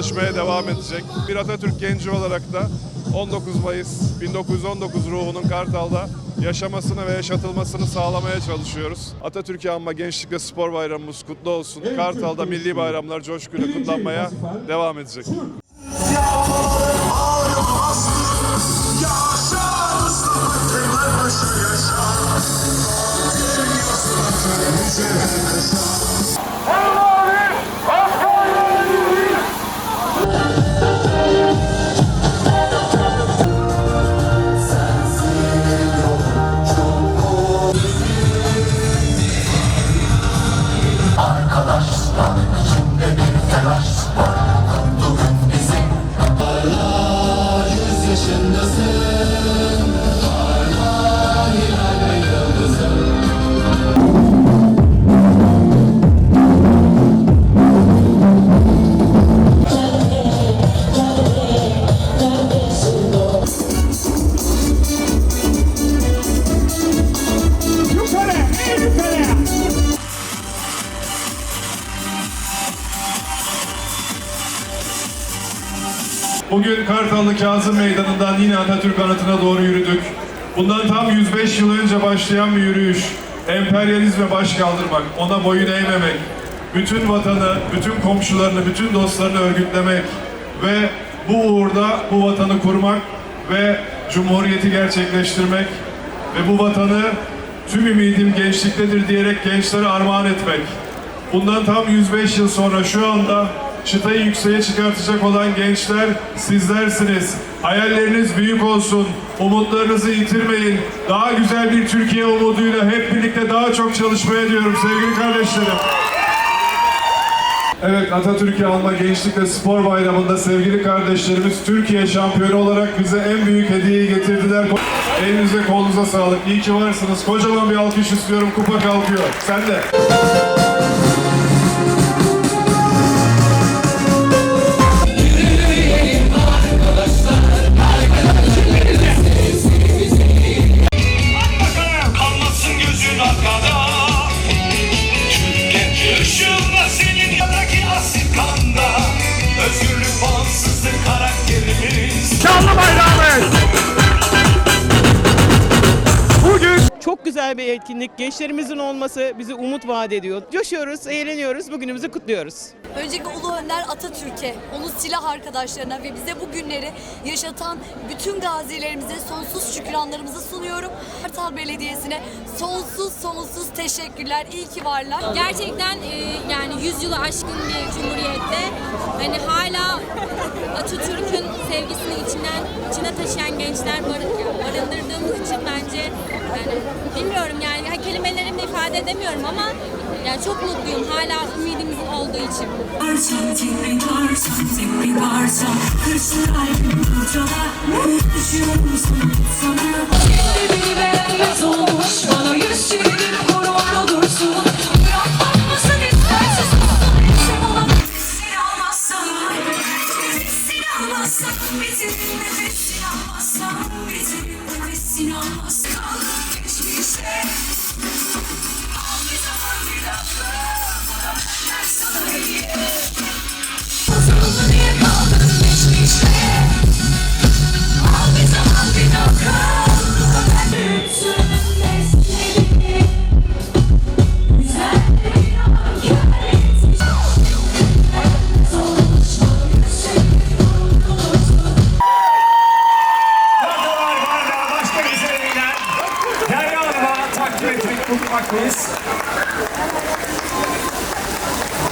çalışmaya devam edecek. Bir Atatürk genci olarak da 19 Mayıs 1919 ruhunun Kartal'da yaşamasını ve yaşatılmasını sağlamaya çalışıyoruz. Atatürk'ü anma Gençlik ve Spor Bayramımız kutlu olsun. Kartal'da milli bayramlar coşkuyla kutlanmaya devam edecek. Arkadaşlar Bugün Kartallı Kazım Meydanı'ndan yine Atatürk anıtına doğru yürüdük. Bundan tam 105 yıl önce başlayan bir yürüyüş. Emperyalizme baş kaldırmak, ona boyun eğmemek, bütün vatanı, bütün komşularını, bütün dostlarını örgütlemek ve bu uğurda bu vatanı kurmak ve cumhuriyeti gerçekleştirmek ve bu vatanı tüm ümidim gençliktedir diyerek gençlere armağan etmek. Bundan tam 105 yıl sonra şu anda çıtayı yükseğe çıkartacak olan gençler sizlersiniz. Hayalleriniz büyük olsun. Umutlarınızı yitirmeyin. Daha güzel bir Türkiye umuduyla hep birlikte daha çok çalışmaya diyorum sevgili kardeşlerim. Evet Atatürk'ü alma Gençlik ve Spor Bayramı'nda sevgili kardeşlerimiz Türkiye şampiyonu olarak bize en büyük hediyeyi getirdiler. Elinize kolunuza sağlık. İyi ki varsınız. Kocaman bir alkış istiyorum. Kupa kalkıyor. Sen de. Karakterimiz Canlı bayrağımız. Bugün Çok güzel bir etkinlik. Gençlerimizin olması bizi umut vaat ediyor. Coşuyoruz, eğleniyoruz, bugünümüzü kutluyoruz. Öncelikle Ulu Önder Atatürk'e, onun silah arkadaşlarına ve bize bu günleri yaşatan bütün gazilerimize sonsuz şükranlarımızı sunuyorum. Kartal Belediyesi'ne sonsuz sonsuz teşekkürler. İyi ki varlar. Gerçekten e, yani 100 yılı aşkın bir cumhuriyette hani hala Atatürk'ün sevgisini içinden içine taşıyan gençler bar, yani barındırdığımız için bence yani bilmiyorum yani kelimelerimle ifade edemiyorum ama yani çok mutluyum. Hala ümidimizin olduğu için. Kırsın kalbim kurcala sana beni beğenmez olmuş Bana yüz olursun. Olan nefesini almazsan Bitirin nefesini almazsan uma quiz.